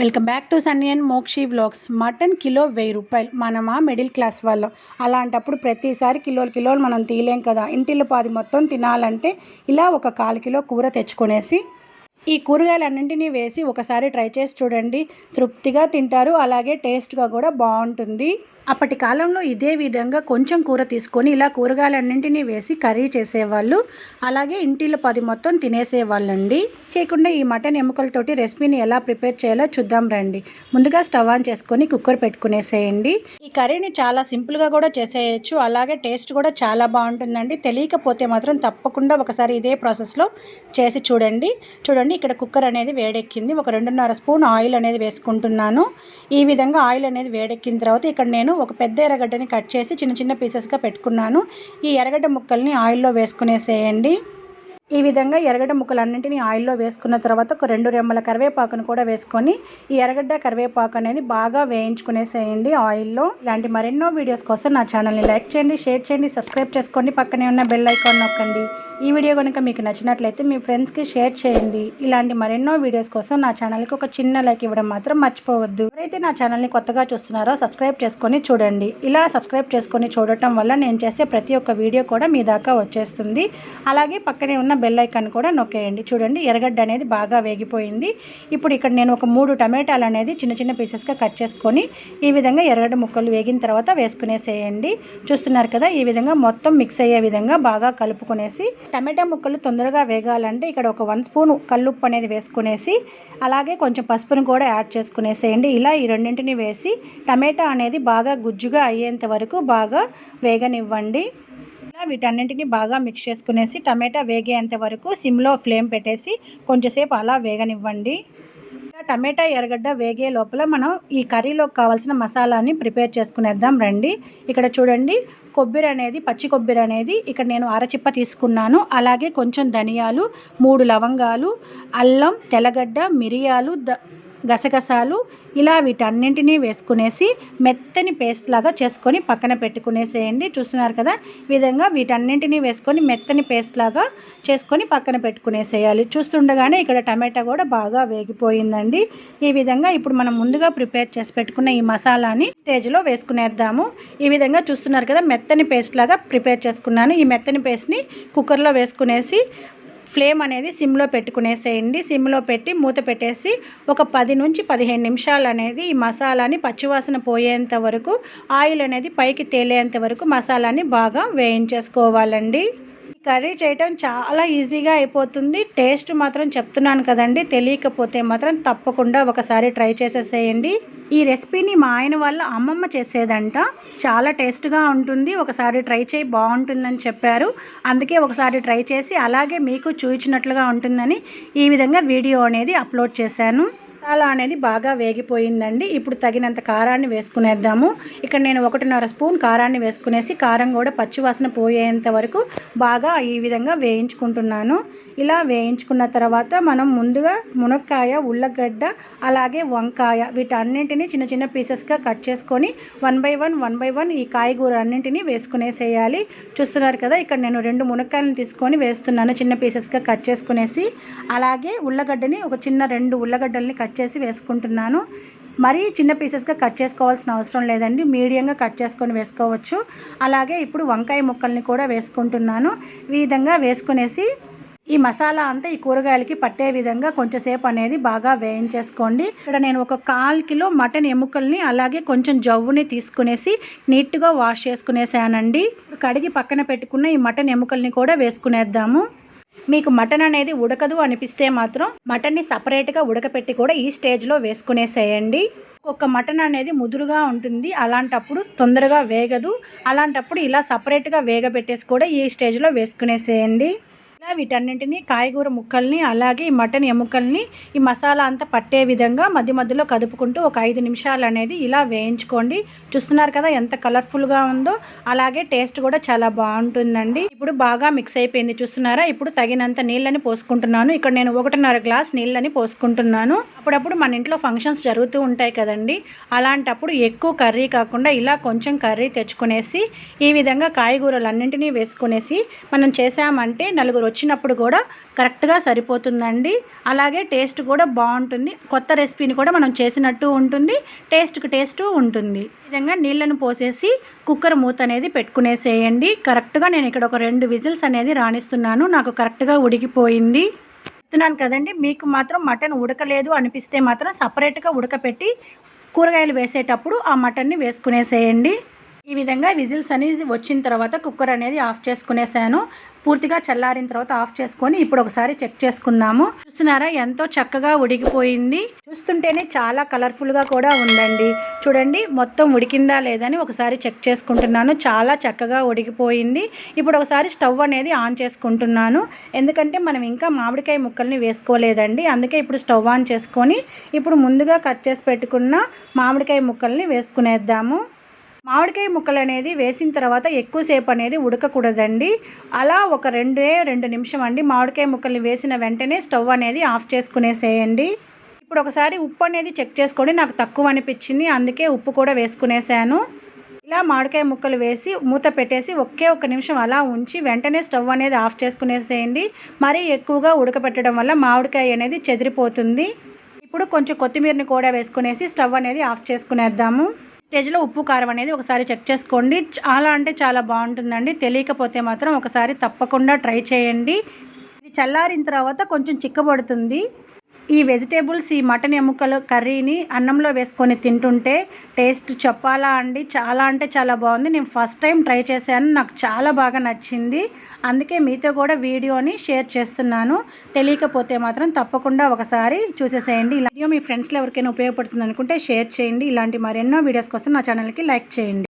Welcome back to Sunny and Mokshi vlogs. Mutton kilo వెయ్యి రూపాయలు. మనమా మిడిల్ క్లాస్ వాళ్ళం. అలాంటప్పుడు ప్రతిసారి కిలోలు కిలోలు మనం తీయలేం కదా. ఇంటిలో పాది మొత్తం తినాలంటే ఇలా ఒక కాలు కిలో కూర తెచ్చుకునేసి ఈ కూరగాయలన్నింటినీ వేసి ఒకసారి ట్రై చేసి చూడండి. తృప్తిగా తింటారు. అలాగే టేస్ట్గా కూడా బాగుంటుంది అప్పటి కాలంలో ఇదే విధంగా కొంచెం కూర తీసుకొని ఇలా కూరగాయలన్నింటినీ వేసి కర్రీ చేసేవాళ్ళు. అలాగే ఇంటిలో పది మొత్తం తినేసేవాళ్ళండి. చేయకుండా ఈ మటన్ ఎముకలతోటి రెసిపీని ఎలా ప్రిపేర్ చేయాలో చూద్దాం రండి. ముందుగా స్టవ్ ఆన్ చేసుకొని కుక్కర్ పెట్టుకునేసేయండి. ఈ కర్రీని చాలా సింపుల్గా కూడా చేసేయచ్చు. అలాగే టేస్ట్ కూడా చాలా బాగుంటుందండి. తెలియకపోతే మాత్రం తప్పకుండా ఒకసారి ఇదే ప్రాసెస్లో చేసి చూడండి. చూడండి ఇక్కడ కుక్కర్ అనేది వేడెక్కింది. ఒక రెండున్నర స్పూన్ ఆయిల్ అనేది వేసుకుంటున్నాను. ఈ విధంగా ఆయిల్ అనేది వేడెక్కిన తర్వాత ఇక్కడ నేను ఒక పెద్ద ఎర్రగడ్డని కట్ చేసి చిన్న చిన్న పీసెస్గా పెట్టుకున్నాను. ఈ ఎర్రగడ్డ ముక్కల్ని ఆయిల్లో వేసుకునేసేయండి. ఈ విధంగా ఎర్రగడ్డ ముక్కలన్నింటినీ ఆయిల్లో వేసుకున్న తర్వాత ఒక రెండు రెమ్మల కరివేపాకును కూడా వేసుకొని ఈ ఎర్రగడ్డ కరివేపాకు అనేది బాగా వేయించుకునేసేయండి ఆయిల్లో. ఇలాంటి మరెన్నో వీడియోస్ కోసం నా ఛానల్ని లైక్ చేయండి షేర్ చేయండి సబ్స్క్రైబ్ చేసుకోండి. పక్కనే ఉన్న బెల్ ఐకాన్ నొక్కండి. ఈ వీడియో కనుక మీకు నచ్చినట్లయితే మీ ఫ్రెండ్స్కి షేర్ చేయండి. ఇలాంటి మరెన్నో వీడియోస్ కోసం నా ఛానల్కి ఒక చిన్న లైక్ ఇవ్వడం మాత్రం మర్చిపోవద్దు. ఎవరైతే నా ఛానల్ని కొత్తగా చూస్తున్నారో సబ్స్క్రైబ్ చేసుకొని చూడండి. ఇలా సబ్స్క్రైబ్ చేసుకొని చూడటం వల్ల నేను చేసే ప్రతి ఒక్క వీడియో కూడా మీ దాకా వచ్చేస్తుంది. అలాగే పక్కనే ఉన్న బెల్ ఐకాన్ కూడా నొక్కేయండి. చూడండి ఎర్రగడ్డ అనేది బాగా వేగిపోయింది. ఇప్పుడు ఇక్కడ నేను ఒక మూడు టమాటాలు అనేది చిన్న చిన్న పీసెస్గా కట్ చేసుకొని ఈ విధంగా ఎర్రగడ్డ ముక్కలు వేగిన తర్వాత వేసుకునేసేయండి. చూస్తున్నారు కదా ఈ విధంగా మొత్తం మిక్స్ అయ్యే విధంగా బాగా కలుపుకునేసి టమాటా ముక్కలు తొందరగా వేగాలంటే ఇక్కడ ఒక వన్ స్పూన్ కల్లుప్పు అనేది వేసుకునేసి అలాగే కొంచెం పసుపును కూడా యాడ్ చేసుకునేసేయండి. ఇలా ఈ రెండింటిని వేసి టమాటా అనేది బాగా గుజ్జుగా అయ్యేంత వరకు బాగా వేగనివ్వండి. ఇలా వీటన్నింటిని బాగా మిక్స్ చేసుకునేసి టమాటా వేగేంత వరకు సిమ్లో ఫ్లేమ్ పెట్టేసి కొంచెంసేపు అలా వేగనివ్వండి. ఇలా టమాటా ఎర్రగడ్డ వేగే లోపల మనం ఈ కర్రీలోకి కావాల్సిన మసాలాని ప్రిపేర్ చేసుకునేద్దాం రండి. ఇక్కడ చూడండి కొబ్బరి అనేది పచ్చి కొబ్బరి అనేది ఇక్కడ నేను అరచిప్ప తీసుకున్నాను. అలాగే కొంచెం ధనియాలు మూడు లవంగాలు అల్లం తెల్లగడ్డ మిరియాలు ద గసగసాలు ఇలా వీటన్నింటినీ వేసుకునేసి మెత్తని పేస్ట్ లాగా చేసుకొని పక్కన పెట్టుకునేసేయండి. చూస్తున్నారు కదా? ఈ విధంగా వీటన్నింటినీ వేసుకొని మెత్తని పేస్ట్ లాగా చేసుకొని పక్కన పెట్టుకునేసేయాలి. చూస్తుండగానే ఇక్కడ టమాటా కూడా బాగా వేగిపోయిందండి. ఈ విధంగా ఇప్పుడు మనం ముందుగా ప్రిపేర్ చేసి పెట్టుకున్న ఈ మసాలాని స్టేజ్లో వేసుకునేద్దాము. ఈ విధంగా చూస్తున్నారు కదా? మెత్తని పేస్ట్ లాగా ప్రిపేర్ చేసుకున్నాను. ఈ మెత్తని పేస్ట్ని కుక్కర్లో వేసుకునేసి ఫ్లేమ్ అనేది సిమ్లో పెట్టుకునేసేయండి. సిమ్లో పెట్టి మూత పెట్టేసి ఒక పది నుంచి పదిహేను నిమిషాలు అనేది ఈ మసాలాని పచ్చివాసన పోయేంత వరకు ఆయిల్ అనేది పైకి తేలేంత వరకు మసాలాని బాగా వేయించేసుకోవాలండి. కర్రీ చేయటం చాలా ఈజీగా అయిపోతుంది. టేస్ట్ మాత్రం చెప్తున్నాను కదండి. తెలియకపోతే మాత్రం తప్పకుండా ఒకసారి ట్రై చేసేసేయండి. ఈ రెసిపీని మా ఆయన వాళ్ళ అమ్మమ్మ చేసేదంట. చాలా టేస్ట్గా ఉంటుంది. ఒకసారి ట్రై చేయి బాగుంటుందని చెప్పారు. అందుకే ఒకసారి ట్రై చేసి అలాగే మీకు చూపించినట్లుగా ఉంటుందని ఈ విధంగా వీడియో అనేది అప్లోడ్ చేశాను. మసాలా అనేది బాగా వేగిపోయిందండి. ఇప్పుడు తగినంత కారాన్ని వేసుకునేద్దాము. ఇక్కడ నేను ఒకటిన్నర స్పూన్ కారాన్ని వేసుకునేసి కారం కూడా పచ్చివాసన పోయేంత వరకు బాగా ఈ విధంగా వేయించుకుంటున్నాను. ఇలా వేయించుకున్న తర్వాత మనం ముందుగా మునక్కాయ ఉల్లగడ్డ అలాగే వంకాయ వీటన్నింటినీ చిన్న చిన్న పీసెస్గా కట్ చేసుకొని one by one one by one ఈ కాయగూర అన్నింటినీ వేసుకునేసేయాలి. చూస్తున్నారు కదా ఇక్కడ నేను రెండు మునక్కాయలను తీసుకొని వేస్తున్నాను. చిన్న పీసెస్గా కట్ చేసుకునేసి అలాగే ఉల్లగడ్డని ఒక చిన్న రెండు ఉల్లగడ్డల్ని కట్ కట్ చేసి వేసుకుంటున్నాను. మరీ చిన్న పీసెస్గా కట్ చేసుకోవాల్సిన అవసరం లేదండి. మీడియంగా కట్ చేసుకొని వేసుకోవచ్చు. అలాగే ఇప్పుడు వంకాయ ముక్కల్ని కూడా వేసుకుంటున్నాను. ఈ విధంగా వేసుకునేసి ఈ మసాలా అంతా ఈ కూరగాయలకి పట్టే విధంగా కొంచెంసేపు అనేది బాగా వేయించేసుకోండి. ఇక్కడ నేను ఒక కాల్ కిలో మటన్ ఎముకల్ని అలాగే కొంచెం జవ్వుని తీసుకునేసి నీట్గా వాష్ చేసుకునేసానండి. కడిగి పక్కన పెట్టుకున్న ఈ మటన్ ఎముకల్ని కూడా వేసుకునేద్దాము. మీకు మటన్ అనేది ఉడకదు అనిపిస్తే మాత్రం మటన్ని సపరేట్గా ఉడకపెట్టి కూడా ఈ స్టేజ్లో వేసుకునేసేయండి. ఒక మటన్ అనేది ముదురుగా ఉంటుంది. అలాంటప్పుడు తొందరగా వేగదు. అలాంటప్పుడు ఇలా సపరేట్గా వేగబెట్టేసి కూడా ఈ స్టేజ్లో వేసుకునేసేయండి. ఇలా వీటన్నింటినీ కాయగూర ముక్కల్ని అలాగే ఈ మటన్ ఎముకల్ని ఈ మసాలా అంతా పట్టే విధంగా మధ్య మధ్యలో కదుపుకుంటూ ఒక ఐదు నిమిషాలు అనేది ఇలా వేయించుకోండి. చూస్తున్నారు కదా ఎంత కలర్ఫుల్గా ఉందో? అలాగే టేస్ట్ కూడా చాలా బాగుంటుందండి. ఇప్పుడు బాగా మిక్స్ అయిపోయింది చూస్తున్నారా? ఇప్పుడు తగినంత నీళ్ళని పోసుకుంటున్నాను. ఇక్కడ నేను ఒకటిన్నర గ్లాస్ నీళ్ళని పోసుకుంటున్నాను. అప్పుడప్పుడు మన ఇంట్లో ఫంక్షన్స్ జరుగుతూ ఉంటాయి కదండి. అలాంటప్పుడు ఎక్కువ కర్రీ కాకుండా ఇలా కొంచెం కర్రీ తెచ్చుకునేసి ఈ విధంగా కాయగూరలు అన్నింటినీ వేసుకునేసి మనం చేసామంటే నలుగురు వచ్చినప్పుడు కూడా కరెక్ట్గా సరిపోతుందండి. అలాగే టేస్ట్ కూడా బాగుంటుంది. కొత్త రెసిపీని కూడా మనం చేసినట్టు ఉంటుంది. టేస్ట్కి టేస్ట్ ఉంటుంది. ఈ విధంగా నీళ్ళను పోసేసి కుక్కర్ మూత అనేది పెట్టుకునేసేయండి. కరెక్ట్గా నేను ఇక్కడ ఒక రెండు విజిల్స్ అనేది రాణిస్తున్నాను. నాకు కరెక్ట్గా ఉడికిపోయింది. చెప్తున్నాను కదండి మీకు మాత్రం మటన్ ఉడకలేదు అనిపిస్తే మాత్రం సపరేట్గా ఉడకపెట్టి కూరగాయలు వేసేటప్పుడు ఆ మటన్ని వేసుకునేసేయండి. ఈ విధంగా విజిల్స్ అనేది వచ్చిన తర్వాత కుక్కర్ అనేది ఆఫ్ చేసుకునేసాను. పూర్తిగా చల్లారిన తర్వాత ఆఫ్ చేసుకొని ఇప్పుడు ఒకసారి చెక్ చేసుకుందాము. చూస్తున్నారా ఎంతో చక్కగా ఉడికిపోయింది. చూస్తుంటేనే చాలా కలర్ఫుల్గా కూడా ఉందండి. చూడండి మొత్తం ఉడికిందా లేదని ఒకసారి చెక్ చేసుకుంటున్నాను. చాలా చక్కగా ఉడికిపోయింది. ఇప్పుడు ఒకసారి స్టవ్ అనేది ఆన్ చేసుకుంటున్నాను. ఎందుకంటే మనం ఇంకా మామిడికాయ ముక్కల్ని వేసుకోలేదండి. అందుకే ఇప్పుడు స్టవ్ ఆన్ చేసుకొని ఇప్పుడు ముందుగా కట్ చేసి పెట్టుకున్న మామిడికాయ ముక్కల్ని వేసుకునేద్దాము. మామిడికాయ ముక్కలు అనేది వేసిన తర్వాత ఎక్కువసేపు అనేది ఉడకకూడదండి. అలా ఒక రెండే రెండు నిమిషం అండి మామిడికాయ ముక్కల్ని వేసిన వెంటనే స్టవ్ అనేది ఆఫ్ చేసుకునేసేయండి. ఇప్పుడు ఒకసారి ఉప్పు అనేది చెక్ చేసుకోండి నాకు తక్కువ అనిపించింది అందుకే ఉప్పు కూడా వేసుకునేసాను. ఇలా మామిడికాయ ముక్కలు వేసి మూత పెట్టేసి ఒకే ఒక్క నిమిషం అలా ఉంచి వెంటనే స్టవ్ అనేది ఆఫ్ చేసుకునేసేయండి. మరీ ఎక్కువగా ఉడకపెట్టడం వల్ల మామిడికాయ అనేది చెదిరిపోతుంది. ఇప్పుడు కొంచెం కొత్తిమీరని కూడా వేసుకునేసి స్టవ్ అనేది ఆఫ్ చేసుకునేద్దాము. స్టేజ్లో ఉప్పు కారం అనేది ఒకసారి చెక్ చేసుకోండి. చాలా అంటే చాలా బాగుంటుందండి. తెలియకపోతే మాత్రం ఒకసారి తప్పకుండా ట్రై చేయండి. ఇది చల్లారిన తర్వాత కొంచెం చిక్కబడుతుంది. ఈ వెజిటేబుల్స్ ఈ మటన్ ఎముకలు కర్రీని అన్నంలో వేసుకొని తింటుంటే టేస్ట్ చెప్పాలా అండి? చాలా అంటే చాలా బాగుంది. నేను ఫస్ట్ టైం ట్రై చేశాను. నాకు చాలా బాగా నచ్చింది. అందుకే మీతో కూడా వీడియోని షేర్ చేస్తున్నాను. తెలియకపోతే మాత్రం తప్పకుండా ఒకసారి చూసేసేయండి. ఇలా వీడియో మీ ఫ్రెండ్స్లో ఎవరికైనా ఉపయోగపడుతుంది అనుకుంటే షేర్ చేయండి. ఇలాంటి మరెన్నో వీడియోస్ కోసం నా ఛానల్కి లైక్ చేయండి.